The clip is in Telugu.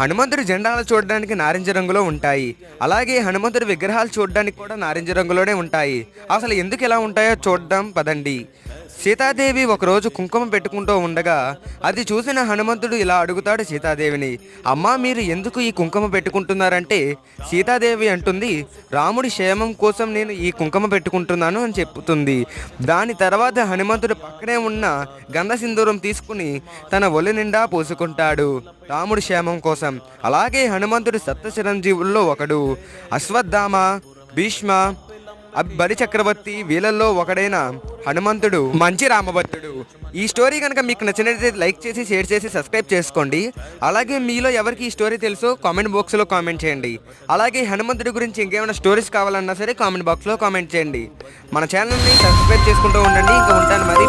హనుమంతుడి జెండాలు చూడడానికి నారింజ రంగులో ఉంటాయి. అలాగే హనుమంతుడి విగ్రహాలు చూడడానికి కూడా నారింజ రంగులోనే ఉంటాయి. అసలు ఎందుకు ఇలా ఉంటాయో చూడడం పదండి. సీతాదేవి ఒకరోజు కుంకుమ పెట్టుకుంటూ ఉండగా అది చూసిన హనుమంతుడు ఇలా అడుగుతాడు సీతాదేవిని అమ్మా మీరు ఎందుకు ఈ కుంకుమ పెట్టుకుంటున్నారంటే సీతాదేవి అంటుంది రాముడి క్షేమం కోసం నేను ఈ కుంకుమ పెట్టుకుంటున్నాను అని చెప్తుంది. దాని తర్వాత హనుమంతుడు పక్కనే ఉన్న గంధసింధూరం తీసుకుని తన ఒలి నిండా పోసుకుంటాడు రాముడి క్షేమం కోసం అలాగే హనుమంతుడు సప్త చిరంజీవుల్లో ఒకడు అశ్వత్థామ భీష్మ బలి చక్రవర్తి వీళ్ళల్లో ఒకడైన హనుమంతుడు మంచి రామభక్తుడు ఈ స్టోరీ కనుక మీకు నచ్చినట్లయితే లైక్ చేసి షేర్ చేసి సబ్స్క్రైబ్ చేసుకోండి. అలాగే మీలో ఎవరికి ఈ స్టోరీ తెలుసో కామెంట్ బాక్స్లో కామెంట్ చేయండి. అలాగే హనుమంతుడి గురించి ఇంకేమైనా స్టోరీస్ కావాలన్నా సరే కామెంట్ బాక్స్లో కామెంట్ చేయండి. మన ఛానల్ని సబ్స్క్రైబ్ చేసుకుంటూ ఉండండి. ఇంకా ఉంటాను మరి.